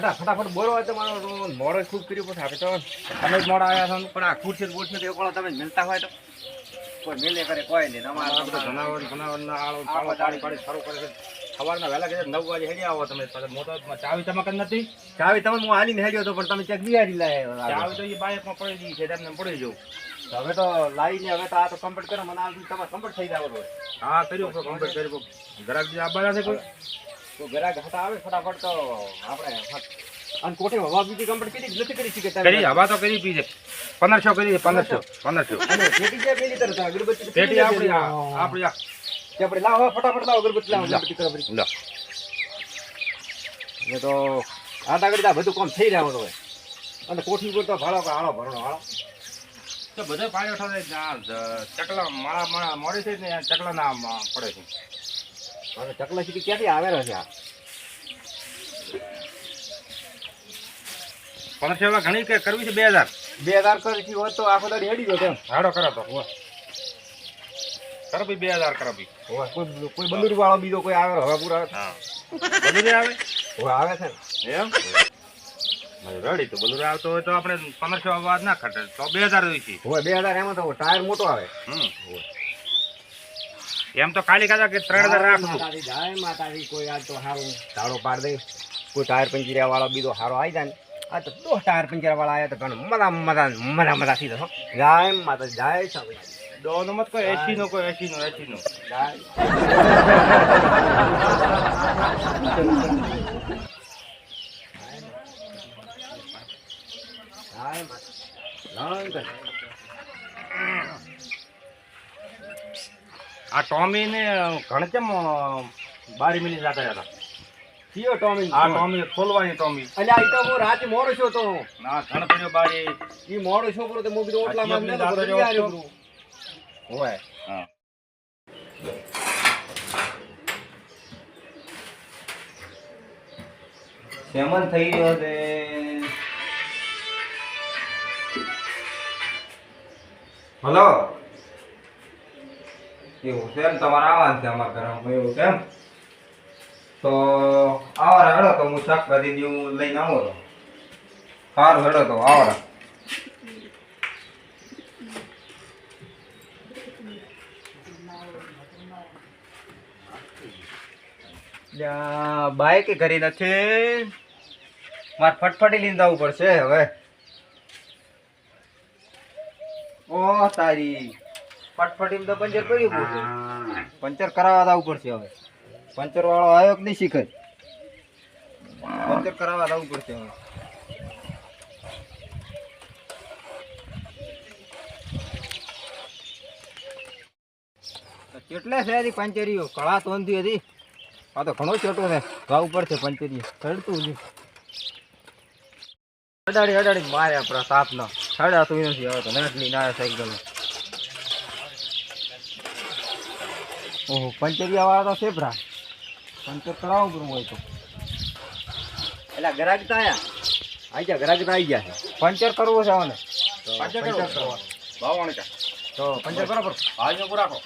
ફટા ફટાફટ બોલો હોય તો મારો મોડો ખૂબ કર્યું પછી આપે તો તમે જ મોડા આવ્યા છો પણ આ ખુરશી ને બુરશી તો એકલો તમે મિલતા હોય તો. કોઈ મિલે કરે કોઈ નહીં. અમારે બધું જનાવર ના આળો પાળો પાડી પાડી શરૂ કરે છે. સવારના વહેલા કે નવ વાગે હેડી આવો તમે. મોટો ચાવી તમે કદ નથી. ચાવી તમે હું હાલીને હેડ્યો હતો પણ તમે ચેક બિહારી લાયા ચાવી તો એ બાયકમાં પડી ગઈ છે તમને પડી જવું હવે તો લાવીને હવે તો આ તો કમ્પ્લીટ કરો મને આ તમારે કમ્પ્લીટ થઈ જાવ હા કર્યું કમ્પ્લીટ કર્યું. ઘરાક આભાર આવવાના છે કોઈ. તો ઘરાક હતા આવે ફટાફટ તો આપણે અને કોઠે હવા બીજી કમ્પ્લીટ કરી નથી કરી શકે કરી હવા તો કરી છે પંદરસો કરી પંદરસો પંદરસો પેટી જે પેલી તરત અગરબત્તી પેટી આપણી આપણી આપણે લાવો ફટાફટ લાવો અગરબત્તી લાવો. અગરબત્તી કરો બધી. લો. એ તો આ આગળ આ બધું કામ થઈ રહ્યું હોય અને કોઠી ઉપર તો ભાડો હાળો ભરણો હાળો તો બધો ઠરે છે. ચકલા માળા માળા મોડે છે ને ચકલા ના પડે છે હવે ચકલા સીટી ક્યાંથી આવેલા છે આ? પંદરસો એવા ઘણી કે કરવી છે બે હજાર. બે હજાર કરી હોત તો આખો દાડી હેડી ગયો તેમ હાડો કરો તો કરો ભાઈ બે હજાર કરો ભાઈ. કોઈ કોઈ બંદૂર વાળો બીજો કોઈ આવે હવે પૂરા. હા. આવે? હોય આવે છે ને. એમ? રેડી તો બંદૂર આવતો હોય તો આપણે પંદરસો વાત ના ખટે તો બે હજાર હોય છે હવે બે હજાર એમાં તો ટાયર મોટો આવે. હમ. એમ તો ખાલી કાઢા કે ત્રણ હજાર રાખવું માતાજી જાય માતાજી કોઈ આજ તો સારું ધાડો પાડ દે. કોઈ ટાયર પંચરિયા વાળો બીજો સારો આવી જાય ને. આ તો દો ટાયર પંચરિયા વાળા આવ્યા તો ઘણું મજા મજા મજા મજા થઈ જશો જાય માતાજી જાય સ્વામી દોનો મત કોઈ એસી નો કોઈ એસી નો એસી નો જાય માતાજી જાય આ ટોમી ને ઘણ કેમ બારી મિલી જતા હતા? કયો ટોમી? આ ટોમી ખોલવાની ટોમી. અલ્યા આ તો હું રાતે મોડો છો તો. ના ઘણ પડ્યો બારી. ઈ મોડો છોકરો તો હું કીધું ઓટલા માં નતો, હાર્યું. હોય. હા. સેમન થઈ ગયો છે હલો. એવું છે એમ તમારે આવવાનું છે અમારા ઘરમાં એવું છે એમ? તો આવો હેડો તો હું શાકભાજી એવું લઈને આવો તો સારું હેડો તો આવો રા. લ્યા, બાઈક ઘરે નથી? મારે ફટફટી લઈને જવું પડશે હવે. ઓ તારી. ફટફટી તો પંચર કર્યું પડશે પંચર કરાવવા જવું પડશે હવે. પંચર વાળો આવ્યો કે નહીં શીખે પંચર કરાવવા જવું પડશે હવે. કેટલે છે હજી પંચરીઓ? કળા તોંધી હતી આ તો ઘણો ચોટો છે. ભાવ ઉપર છે પંચરીઓ. ચડતું નથી. અડાડી અડાડી મારે આપણા તાપ નો ચડાતું નથી હવે તો નટલી ના સાયકલ ઓહો પંચરિયા વાળા તો સેપરા પંચર કરાવું પડું હોય તો. એટલે ગ્રાહક તો આયા. આવી ગયા ગ્રાહક તો આવી ગયા છે. પંચર કરવો છે આવને? પંચર કરવું. ભાવવાણી કા તો પંચર કરો પર હાજો પૂરા કરો.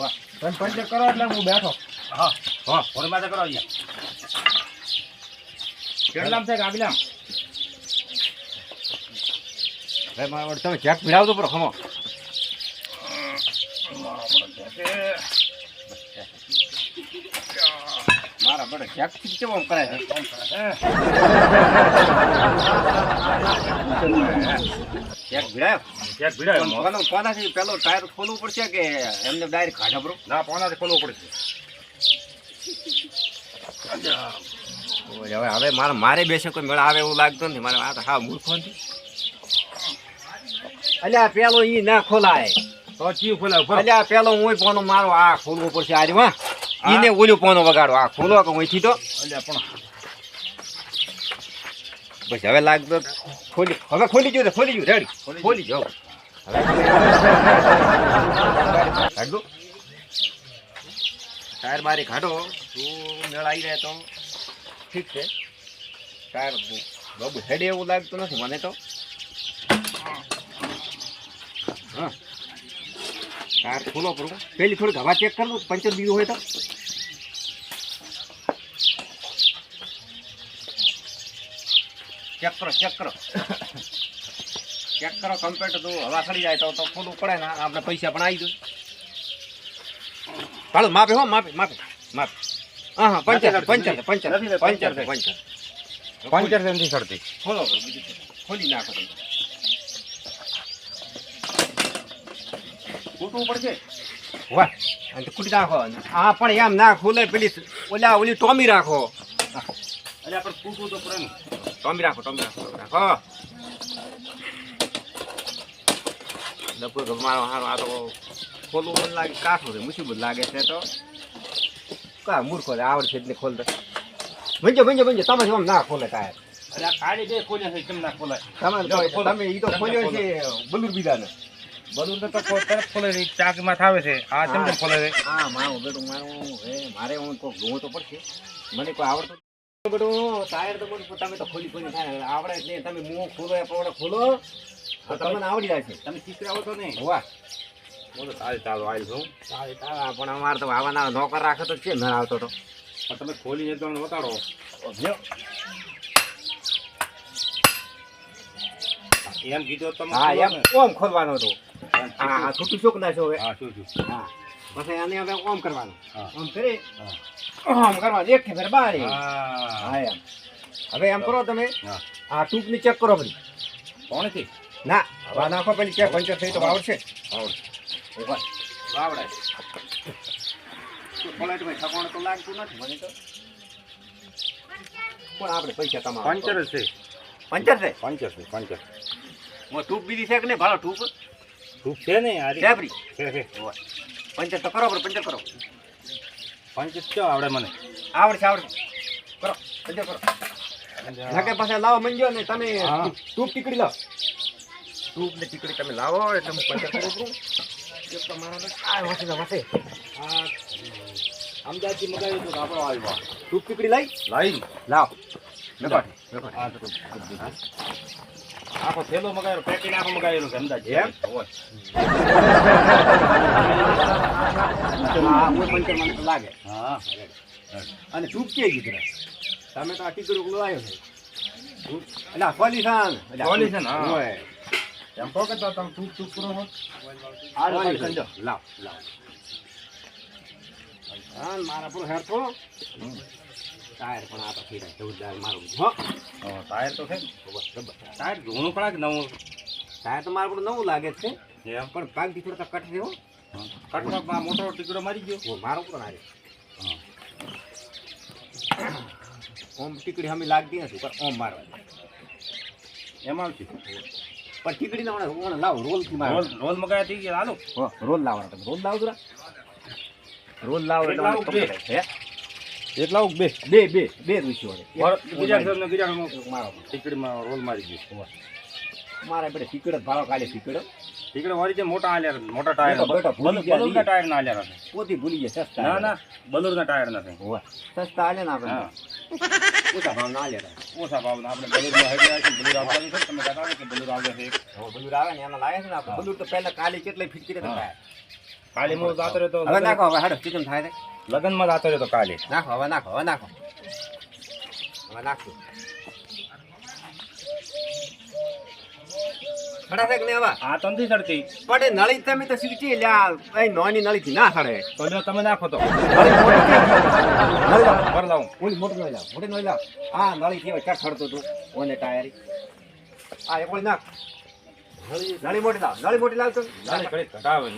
વાહ. પંચર કરો એટલે હું બેઠો. હા હા ફોનમાં કરો અહીંયા. કેટલામ છે કાબિલામ હવે મારા તમે ચેક મેળવતો પર ખમો મારા બડે ચેક કેવો કરે? છે ચેક ભીડાવ એક ભીડાય મગનો કોનાથી પેલો ટાયર ખોલવું પડશે કે એમને ડાયરેક્ટ ખાડા બરો ના પોનાથી ખોલવું પડશે? હવે હવે મારે મારે બેસે કોઈ મેળા આવે એવું લાગતું નથી. મારે આ તો હા મૂર્ખો નથી અલ્યા પેલો ઈ ના ખોલાય. તો ચી ખોલાય? અલ્યા પેલો હું પોનો મારો આ ખોલવું પડશે આજે માં ઈને ઓલું પોનો વગાડો. આ ખોલો કે ઓઈથી તો. અલ્યા પણ. બસ હવે લાગતો ખોલી હવે ખોલી ગયું ખોલી ગયું રેડી. ખોલી હવે. કાઢો ટાયર મારી કાઢો. તું મેળ આવી રહે તો ઠીક છે. ટાયર બબુ હેડે એવું લાગતું નથી મને તો. હા. ટાયર ખોલો પડું પેલી થોડીક હવા ચેક કરું પંચર બીજું હોય તો. ચેક કરો ચેક કરો. ચેક કરો કમ્પ્લેટ તો હવા ખડી જાય તો તો ખોલું પડે ને આપણે પૈસા પણ આવી જાય. ચાલો માપે હો માપે માપે. માપે. હા હા પંચર પંચર પંચર નથી, પંચર પંચર. પંચર નથી સડતી. ખોલો ખોલી નાખો તમે. કૂટવું પડશે? વાહ. અને કૂટી નાખો. હા પણ એમ ના ખુલે પેલી ઓલા ઓલી ટોમી રાખો. અરે આપણે કૂટવું તો પડે ને. ટોમી રાખો ટોમી રાખો રાખો. લગભગ મારો હારો આ તો ખોલવું મને લાગે કાઠું છે મુસીબત લાગે છે તો. કા મૂર્ખો છે આવડશે એટલે ખોલ દે ભંજો ભંજો ભંજો તમે આમ ના ખોલે કાંઈ. અરે આ કાળી બે ખોલ્યા છે કેમ ના ખોલાય. તમે તમે ઈ તો ખોલ્યો છે બલુર બીજાને. બધું તો તરત ખોલે છે ચાકમાં થાવે છે આ કેમ કેમ ખોલે છે. હા મારું બેટું મારું હે મારે હું કોક જોવું તો પડશે. મને કોઈ આવડતું બેટું ટાયર તો મને તમે તો ખોલી ખોલી થાય. આવડે જ નહીં. તમે મું ખોલો એ પ્રમાણે ખોલો. તો તમને આવડી જાય છે. તમે શીખડાવો તો નહીં. વાહ. બોલો તો તારી ચાલો આવી છું. તાળી તાળા પણ અમારે તો આવાના નોકર રાખે તો છે ન આવતો તો. પણ તમે ખોલીને એકદમ બતાડો. લ્યો. એમ કીધું તમે હા એમ કોમ ખોલવાનો હતો. હા છૂટું ચોક નાખો હવે હા શું શું હા. પછી આને હવે ઓમ કરવાનું. ઓમ કરી ઓમ કરવાનું. એક ફેર બારી હા. એમ. હવે એમ કરો તમે. આ ટૂંકની ચેક કરો બધી. કોણથી? ના હવા નાખો પેલી ચેક પંચર થઈ તો આવડશે આવડે આવડે પલાટ ભાઈ તો લાગતું નથી મને તો. પણ આપણે પૈસા કમાવા પંચર છે. પંચર છે? પંચર છે પંચર. હું ટૂપ બીજી છે કે નહીં? ભાડો ટૂપ ધૂપ છે ને આ ડેબરી છે છે. પંચર તો કરો પંચર કરો. પંચર કયો આવડે મને? આવડશે આવડશે. કરો પંચર કરો. નકે પાસે લાવો મંજો ને તમે. ટૂપ ટીકડી લાવો. ટૂપ ને ટીકડી તમે લાવો એટલે હું પંચર કરું. છું એક તો મારા તો આ વાંચે ને આ અમદાવાદથી મગાવ્યું હતું આપણો આવ્યો. ટૂપ ટીકડી લઈ? લાઈ. લાવ. આ તો આખો થેલો મગાવેલો પેકેટ આખો મગાવેલું છે અમદાવાદ એમ? હોય. લાગે. હા. અને ચૂપ કે કીધું તમે તો આ ટીકડી ઉકલો આવ્યો છે. એટલે કોલિશન કોલિશન હા. એમ કહો કે તો તમે ચૂપ ચૂપ કરો છો. આ. લાવ લાવ. મારા પર હેર તો ટાયર પણ આ જાય જોરદાર મારું. હો. ટાયર તો છે ટાયર જૂનું ખરા કે નવું. ટાયર તો મારું નવું લાગે છે પણ પાકથી થોડા કટ રહ્યો કટમાં મોટો ટીકડો મારી ગયો. મારો પણ નારે ઓમ ટીકડી અમે લાગતી નથી પણ ઓમ મારવા એમાં આવશે? પણ ટીકડી ના લાવ રોલથી મારો. રોલ મગાવ્યા થઈ ગયા હાલો. હો, રોલ લાવવાનો તમે રોલ લાવો જરા. રોલ લાવો એટલે હે? એક લાવું બે બે બે બે ને મારો ટીકડીમાં રોલ મારી ગયો. મારા પડે ટીકડ ભાવ કાલે ટીકડ. ટીકડો વાળી છે મોટા આલ્યા મોટા ટાયર બલુરના ટાયર ના આલ્યા નથી પોતી ભૂલી ગયા સસ્તા ના ના બલુરના ટાયર નથી હોવે. સસ્તા આલે ને આપણે. ઓછા ભાવ ના આલે ઓછા ભાવના આપણે બલૂરમાં હેડ્યા છે બલૂર આવતા છે તમે કહેતા કે બલૂર આવે છે બલૂર આવે ને એમાં લાગે છે ને આપણે. બલુર તો પહેલા કાલે કેટલી ફીટ કરી હા. કાલે મો જાતરે તો હવે નાખો હવે હાડો ચિકન થાય લગ્નમાં જાતો રહ્યો તો કાલે. નાખો હવે નાખો હવે નાખો. હવે નાખશું. ખડા નહીં હવે. આ તો નથી ચડતી પણ નળી તમે તો શીખી લ્યા એ નાની નળી ના સડે. તો લ્યો તમે નાખો તો. નળી લાવ. લાવું. ઓલી મોટી નળી લાવ મોટી નળી લાવ. હા નળી થી સડતું હતું. ઓને ટાયરી. આ એક નાખ. નળી મોટી લાવ નળી મોટી લાવ તો. નખાવે ઘટાવે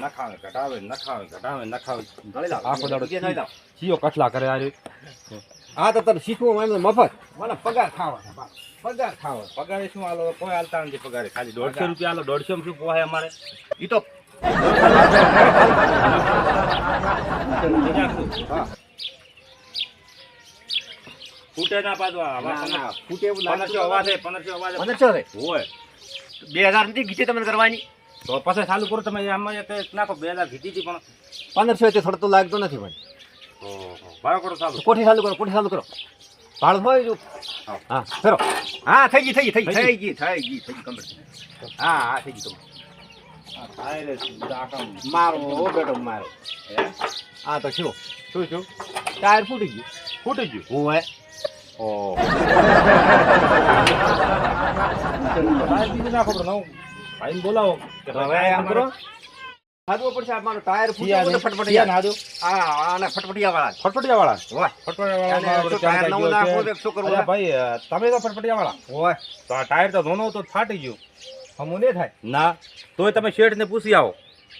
નખાવે ઘટાવે નખાવે. નળી લાવ આખો દાડો બીજી નળી લાવ. ચીયો કટલા કરે આ હા તો તને શીખવું મને મફત. મને પગાર ખાવા. પગાર ખાવા પગારે શું આલો કોઈ હાલતા નથી પગારે ખાલી દોઢસો રૂપિયા આલો દોઢસો શું પોહાય અમારે. ઈ તો ફૂટે ના આ ના, ફૂટે એવું પંદરસો અવાજે પંદરસો અવાજે પંદરસો હોય. બે હજાર નથી ઘીચી તમને કરવાની. તો પછી ચાલુ કરો તમે આમાં નાખો બે હજાર ઘીચી હતી પણ પંદરસો તે થોડો તો લાગતો નથી ભાઈ. ભાડો કરો ચાલુ. કોઠી ચાલુ કરો કોઠી ચાલુ કરો. ભાડું હોય હા. ફેરો. હા થઈ ગઈ થઈ ગઈ થઈ ગઈ. થઈ ગઈ. થઈ ગઈ complete. હા હા થઈ ગઈ આખા મારો બેટો મારો. હે? હા તો શું શું શું? ટાયર ફૂટી ગયું. ફૂટી ગયું? હું ઓહો. ટાયર નાખો પણ નવું. બોલાવો કે હવે આમ કરો ખાધવું પડશે આ ટાયર ફૂટ્યું ફટફટિયા શિયાને હાજો. હા ફટફટિયા વાળા ફટફટિયા વાળા હોય ફટફટિયા વાળા અને માં શું ચાર ટાયર નવું ગાડીઓ તો શું કરવું ભાઈ તમે તો ફટફટિયા વાળા હોય તો આ ટાયર તો ધોનો તો ફાટી ગયો હમું નહીં થાય ના તોય તમે શેઠને પૂછી આવો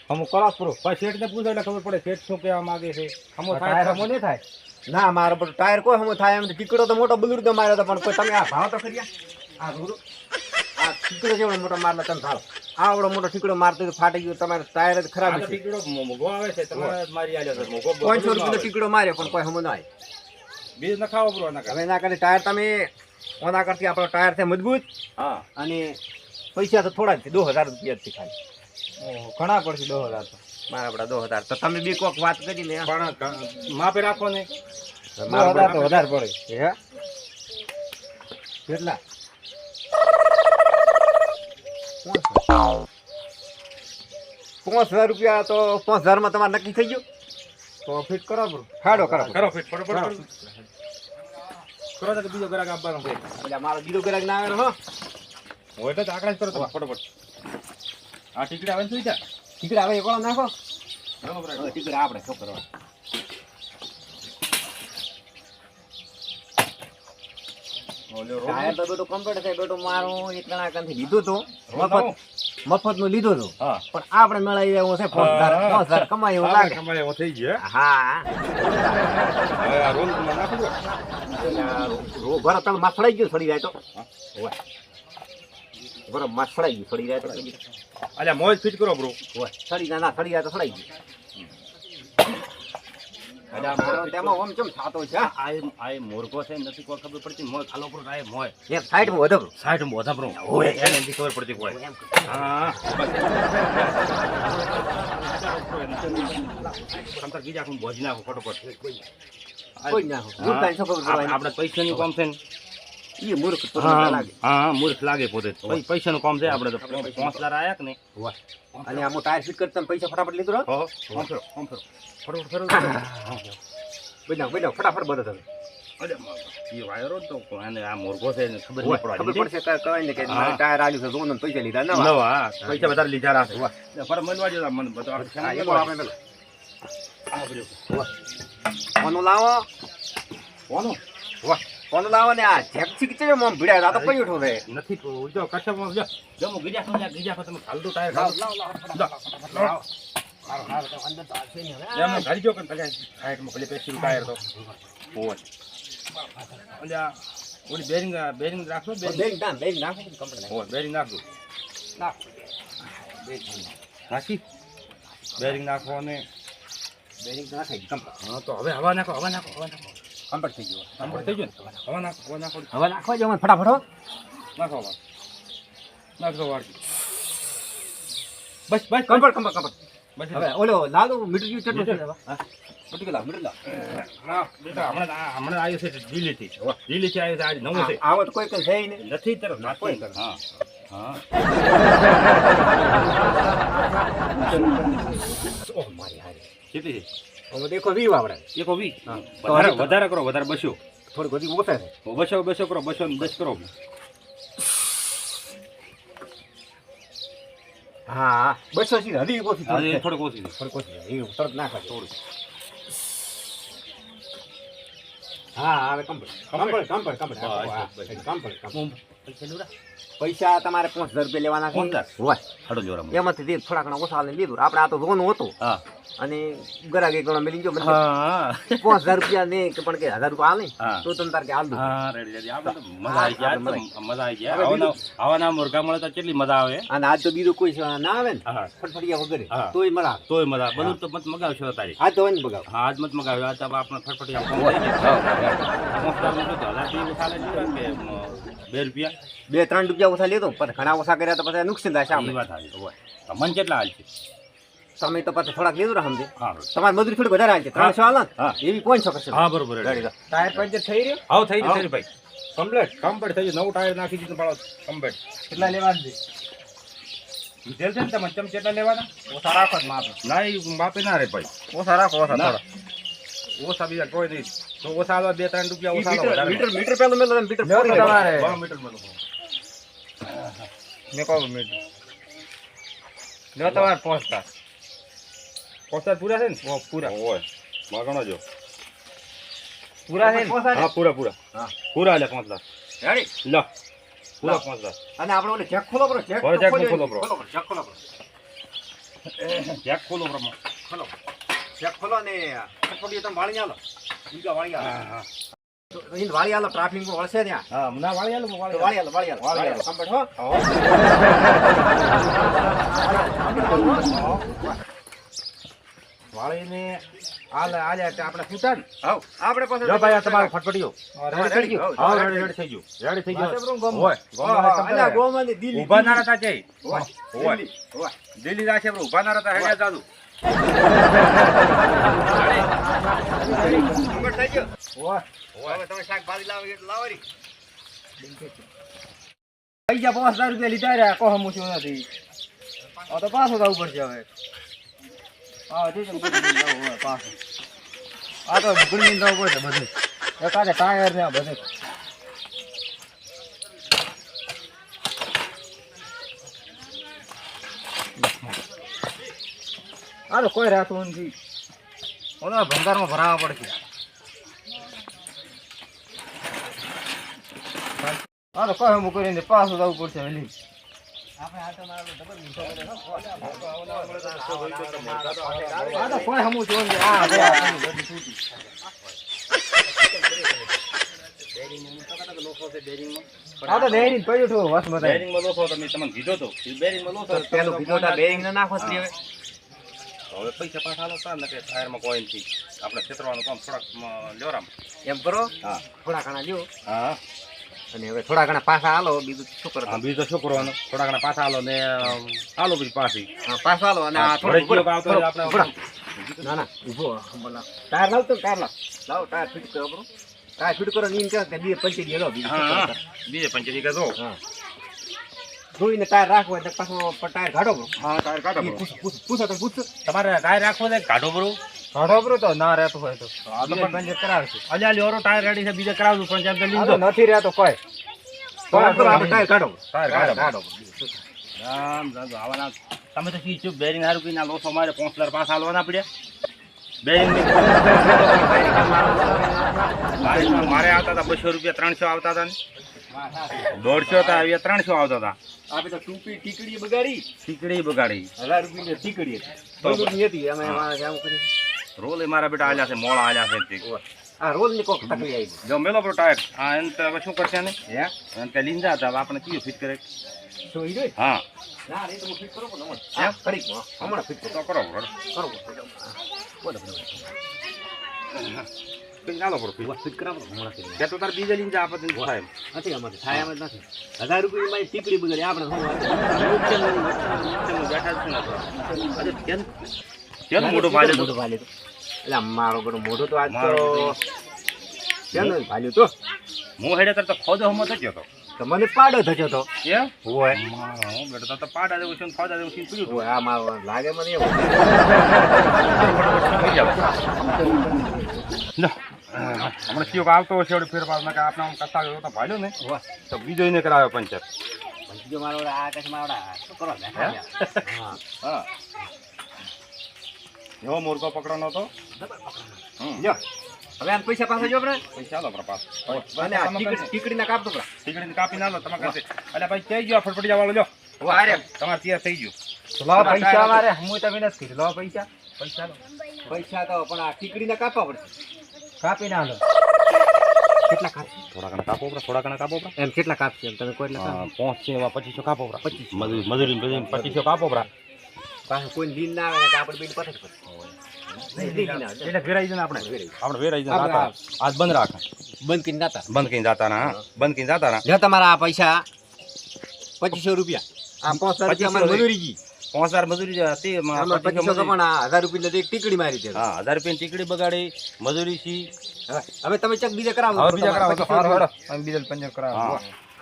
હમું કરાસ કરો ભાઈ શેઠને પૂછો એટલે ખબર પડે શેઠ શું કહેવા માંગે છે હમો થાય હમું નહીં થાય ના મારો બધું ટાયર કોઈ હમો થાય એમ ટીકડો તો મોટો બલુર તો માર્યો તો પણ કોઈ તમે આ ભાવ તો ખરી આ? જોડો આ ટીકડો જેવડો મોટો મારલો તમે ભાવ? આવડો મોટો ટીકડો મારતો તો ફાટી ગયો તમારે ટાયર જ ખરાબ છે. ટીકડો મોગો આવે છે તમારે મારી આલ્યો છે મોંઘો પાંચસો રૂપિયાનો ટીકડો માર્યો પણ કોઈ હમો ના આવે. બીજ ન ખાવો બ્રો ના હવે એના કરે ટાયર તમે ઓના કરતી આપણો ટાયર છે મજબૂત. હા. અને પૈસા તો થોડા જ છે દો હજાર રૂપિયા જ છે ખાલી. ઘણા પડશે દો હજાર તો. મારા આપણા દો હજાર. તો તમે બી કોક વાત કરી ને પણ માપે રાખો ને. મારા હજાર તો વધારે પડે. હે? કેટલા? પાંચ હજાર રૂપિયા તો પાંચ હજારમાં તમારે નક્કી થઈ ગયું? તો ફિટ કરો બરો. ખાડો કરો કરો ફિટ ફટોફટ કરો કરો તો બીજો ગ્રાહક આપવાનો. છે એટલે મારો બીજો ગ્રાહક ના આવે હો. હોય તો આકડા કરો તમે ફટાફટ. આ ટિકિટ આવે ને સુઈ જા ટીકડા હવે એકલો નાખો. ટીકડા આપણે શું કરવા ઓલો ટાયર તો બેટું કમ્પ્લીટ છે. બેટું મારું એક લીધું હતું. મફત મફતનું લીધું હતું. પણ આપણે છે એવું લાગે. એવો થઈ ગયો. હા. રોલ નાખો બરાબર તમે મસળાઈ ગયું જાય તો બરાબર મસળાઈ ગયું થોડી જાય તો અલ્યા મોજ ફિટ કરો બ્રો હોય છડી જાય ના સડી જાય તો છડાઈ ગયું મારો તેમાં ઓમ ચમ થાતો છે? આ આ મોરકો છે નથી કોઈ ખબર પડતી મોય ખાલો બ્રો આ મોય. એક સાઈડમાં વધો સાઈડમાં વધા બ્રો ઓય. એને નથી ખબર પડતી કોઈ. હા. ફટોફટ. કોઈ ના? આપણે પૈસાનું કામ છે ને. ઈ મૂર્ખ લાગે. હા મૂર્ખ લાગે પોતે પૈ- પૈસાનું કામ છે આપણે તો પાંચ હજાર આયા કે નહીં. અને આમ ટાયર ફિટ કરતા પૈસા ફટાફટ લીધો રહો. હો કામ કરો કામ કરો ફટોફટ બધા બધા ફટાફટ બધો તમે. અરે એ વાયરો તો અને આ મોરઘો છે ખબર. નહીં ખબર પડશે કે ને કે ટાયર આલ્યું છે જોવાનું પૈસા લીધા. ના નવા પૈસા વધારે લીધા રાખે. પર મનવા મને આપણે એ પેલો. લાવો. કોનું? વાહ. કોનું લાવો ને આ જેપસી કે મોમ ભીડા? આ તો પઈ ઉઠો રે નથી તો જો કચ્છમાં જો. જો હું ગીજા ખાઉં જા ગીજા ખાઉં તમે દો ટાયર ખાઓ. લાવો. મારો હાર તો અંદર તો આવશે ને હવે. એમ ઘાલી જો કે પેલા સાઈડમાં ભલે પેસી ટાયર તો. હોય ઓલા ઓલી બેરિંગ બેરિંગ રાખો બેરિંગ. ના, બેરિંગ નાખો ને complete બેરિંગ નાખજો. નાખો. બેગ નાખો. નાખી બેરિંગ નાખો ને બેરિંગ નાખાઈ ગયું, હા તો હવે હવા નાખો હવા નાખો હવા નાખો. Complete થઈ ગયું. નંબર થઈ ગયો ને હવે નાખો હવે નાખો હવે નાખો જો ફટાફટ નાખો હવા નાખો વાળકી બસ બસ Complete, complete, complete. બસ હવે ઓલો લાલુ મીટર જેવું ચટણી છે. હા. મીટર લાવ, મીટર લાવ. હા બેટા હમણાં હમણાં આવ્યો છે દિલ્હીથી દિલ્હીથી આવ્યો છે આજ નવું છે આવો તો કોઈ કઈ છે નહીં. નથી તરફ કોઈ. હા હા ઓહ, મારી હારી. કેટલી છે એકો વી. વધારે વધારે કરો વધારે બસો થોડીક બધી ઓછા છે. બસો બસો કરો બસો ને દસ કરો હા, હા. બસો છે, હજી ઓછી આજે થોડીક ઓછી. થોડીક ઓછી. એ તરત નાખે દે. હા, હવે કંપલ કંપલ કંપલ કંપલ કંપલ કંપલ કંપલ. પૈસા તમારે પાંચ હજાર રૂપિયા લેવાના છે. એમાંથી તે થોડા ઘણા ઓછા લીધું. આપણે આ તો જોવાનું હતું. અને ગરાગ એક ઘણો મિલી ગયો પાંચ હજાર રૂપિયા નહીં પણ કે હજાર રૂપિયા આલે. તો તમે તાર કે તો મજા આવી ગયા મજા આવાના મુર્ગા મળે તો કેટલી મજા આવે? અને આજ તો બીજું કોઈ ના આવે ને ફટફટિયા વગેરે. તોય મરા તોય મજા બધું તો મત મગાવશો તારી આજ તો હોય ને બગાવ હા આજ મત મગાવ્યો. આજ તો આપણે ફટફટી બે રૂપિયા બે ત્રણ રૂપિયા ઓછા લીધો પછી ઘણા ઓછા કર્યા તો પછી નુકસાન થાય સામે. વાત આવી હોય તો મન કેટલા હાલ છે? તમે તો પછી થોડાક લીધું સમજે. હા તમારી મજૂરી થોડી વધારે હાલ છે ત્રણસો હાલ એવી એવી છો કરશે હા બરોબર ટાયર પંચર થઈ રહ્યો? હા. થઈ ગયું ભાઈ. કમ્પ્લેટ કમ્પ્લેટ થઈ ગયું. નવું ટાયર નાખી દીધું પાડો કમ્પ્લેટ. કેટલા લેવાનું છે? લીધેલ છે ને તમે ચમ કેટલા લેવાના? ઓછા રાખો જ માપે. ના માપે ના રે ભાઈ. ઓછા રાખો ઓછા થોડા. ઓછા બીજા કોઈ નહીં. તો ઓછા આલો બે ત્રણ રૂપિયા ઓછા આલો મીટર વધારે. મીટર મીટર પેલું મેલો મીટર ફોર તમારે. બરાબર મીટર મેલો. મે કહું મીટર લ્યો તમારે પહોંચતા. પચાસ પૂરા છે ને? ઓ પૂરા. ઓય માગણો જો. પૂરા છે હા પૂરા પૂરા. હા. પૂરા લે પાંચ લાખ રેડી લો. પૂરા લો. પાંચ લાખ અને આપણે ઓલે ચેક ખોલો બ્રો ચેક ખોલો બ્રો બરો. ખોલો બ્રો check ખોલો બરો. ચેક ખોલો બ્રો ખોલો ચેક ખોલો ને ફટફટી તમે વાળી આલો. બીજા વાળી આલો. હા હા. તો ઈન વાળી આલો ટ્રાફિકમાં વળશે ત્યાં. હા ના વાળી આલો વાળી વાળી આલો વાળી આલો. વાળી વાળી આલો. આલો કમ્પ્લીટ વાળીને આલે આલે આપણે છૂટા ને હાવ. આપણે પાસે લો ભાઈ આ તમારું રેડી થઈ ગયું? હા રેડી રેડી થઈ ગયું. રેડી થઈ ગયું. વાસે બરો ગમ. હોય. હા, હા, દિલ્હી, ઊભા ના રહેતા છે હોય, હોય. દિલ્હી, રાખે ઊભા ના રહેતા હેડ્યા જાદુ પૈસા પાંચ હજાર રૂપિયા લીધા રહ્યા કહો શું નથી તો પાછો જવું પડશે હવે હા પાછું આ તો ગુણમીન જવું પડશે બધું. એકાદે ટાયર ને બધું. આ તો કોઈ રહેતું નથી ઓલા ભંગારમાં ભરાવા પડશે. આ તો કોઈ હું કરીને પાછું જવું પડશે વહેલી. આ તો કોઈ હમું જોન આ બધું તો ડેરી પડ્યું હતું વસ મતાઈ. બેરિંગમાં લોસો તમે તમને કીધો તો. બેરિંગમાં લોસો પેલું કીધું બેરિંગ ને નાખો હવે. હવે પૈસા પાછા આલો તા ને કે ટાયરમાં કોઈ નથી. આપણે ક્ષેત્રવાનું કામ થોડાક લેવરામ એમ કરો? હા. થોડા ઘણા લ્યો. હા. અને હવે થોડા ઘણા પાછા હાલો બીજું શું કરો હા બીજું શું કરવાનું? થોડા ઘણા પાછા આલો ને આલો પછી પાછી. હા, પાછા હાલો અને આ થોડે આપણે. ના ના ઊભો બોલા ટાયર લાવ તો ટાયર લાવ. લાવ ટાયર ફિટ કરો બરો ટાયર ફિટ કરો નીમ કે બે પંચી દે બીજું પંચાયતી કે જો હા. જોઈને ટાયર રાખવો એટલે પાછો ટાયર કાઢો બરો હા ટાયર કાઢો ઈ પૂછો પૂછો પૂછો તમે પૂછો. તમારે ટાયર રાખવો છે કાઢો બરું કાઢો બરો તો ના રહેતો હોય તો. આ તો પણ- પંચર કરાવશે. અલ્યા લ્યોરો ટાયર રેડી છે બીજે કરાવવું પણ જેમ તો આ લીધો તો નથી રહેતો કોઈ. ટાયર કરો, આપણે ટાયર કાઢો ટાયર ટાયર કાઢો કાઢો રામ રામ આવવાના તમે તો કી ચૂપ બેરિંગ હારું કીના લોસો મારે હજાર પાસ હાલવાના પડ્યા? બેરિંગ મારે આવતા હતા બસો રૂપિયા ત્રણસો આવતા હતા ને. દોઢસો હતા આવ્યા ત્રણસો આવતા હતા. આપણે તો ટૂપી ટીકડી બગાડી. ખીચડી બગાડી. હજાર રૂપિયાની ટીકડી હતી હતી અમે એમાં રોલ મારા બેટા આલ્યા છે મોળા આલ્યા છે આ રોલની કોક તકલી આવી જો મેલો બરો ટાયર હા એને તો હવે શું કરશે ને હે? એમ કે લીંજા હતા આપણે કયું ફિટ કરે? ઈ હા. ના એ તો ફિટ કરું પણ હમણાં. કરી હમણાં ફિટ કરું. કરો કરો બોલો. બોલો ચાલો બરો ફિટ કરાવો તે તો તાર બીજે લીંદા આપે તો થાય નથી આમાંથી થાય એમ જ નથી. હજાર રૂપિયા માં ટીકડી બગડી આપણે શું? બેઠા જ છે ને તો. કેમ કેમ એટલે મારો બધું મોઢું તો આજ તો કેમ ભાલ્યું તો? હું હેડે તાર તો ખોદો હમો થઈ ગયો તો. મને પાડો થયો તો. એમ હોય. હું બેટા તો પાડા દેવું છે ને ખોદા દેવું છે પીડ્યું હોય આ મારો લાગે મને એવું. લો, હમણાં કયો આવતો હશે એવડે ફેરફાર ના આપણે આમ કસા ગયો તો ભાલ્યો ને. તો બીજો એને કરાવ્યો પંચર. જો મારો આ કશ મારો શું કરો ને? હા? હા. એવો મુર્ગો પકડવાનો હતો. હવે આને પૈસા પાછા જો આપણે. પૈસા લો પ્રપાસ અને આ ટીકડી ટીકડીના કાપ તો ટીકડીને કાપી ના લો તમે કાંસે એટલે ભાઈ થઈ ગયો ફટફટી વાળો લ્યો. વારે તમારે તૈયાર થઈ ગયું. લો પૈસા. મારે હું તમે નથી કીધું લો પૈસા. પૈસા લો પૈસા તો પણ આ ટીકડીને કાપવા પડશે કાપી ના લો કેટલા કાપ? થોડા ઘણા કાપો પરા થોડા ઘણા કાપો પરા એમ કેટલા કાપશે એમ? તમે કોઈ એટલા કાપ? પાંચ પચીસો કાપો પરા પચીસ. મજૂરી મજૂરી પચીસો કાપો પડા. પાછું કોઈ દિન ના આવે તો આપણે જ પડે. ના આવે. એટલે વેરાઈ જાય આપણે. આપણે વેરાઈ આપણે રાતા. આજ બંધ રાખે. બંધ કરીને જાતા બંધ કરીને જાતા ના. બંધ કરીને જાતા ના જો તમારા આ પૈસા પચીસો રૂપિયા. આ પાંચ હજાર રૂપિયા. અમારી મજૂરી ગઈ. પાંચ હજાર મજૂરી હતી. પણ રૂપિયા એક ટીકડી મારી દે હા હજાર રૂપિયાની ટીકડી બગાડી મજૂરી છી હવે તમે ચક બીજા કરાવો. બીજા કરાવો પંચર કરાવો.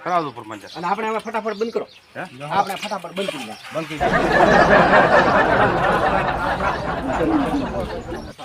હા કરાવજો પરપંચ અને આપણે હવે ફટાફટ બંધ કરો. હે? આપણે ફટાફટ બંધ કરી બંધ કરી.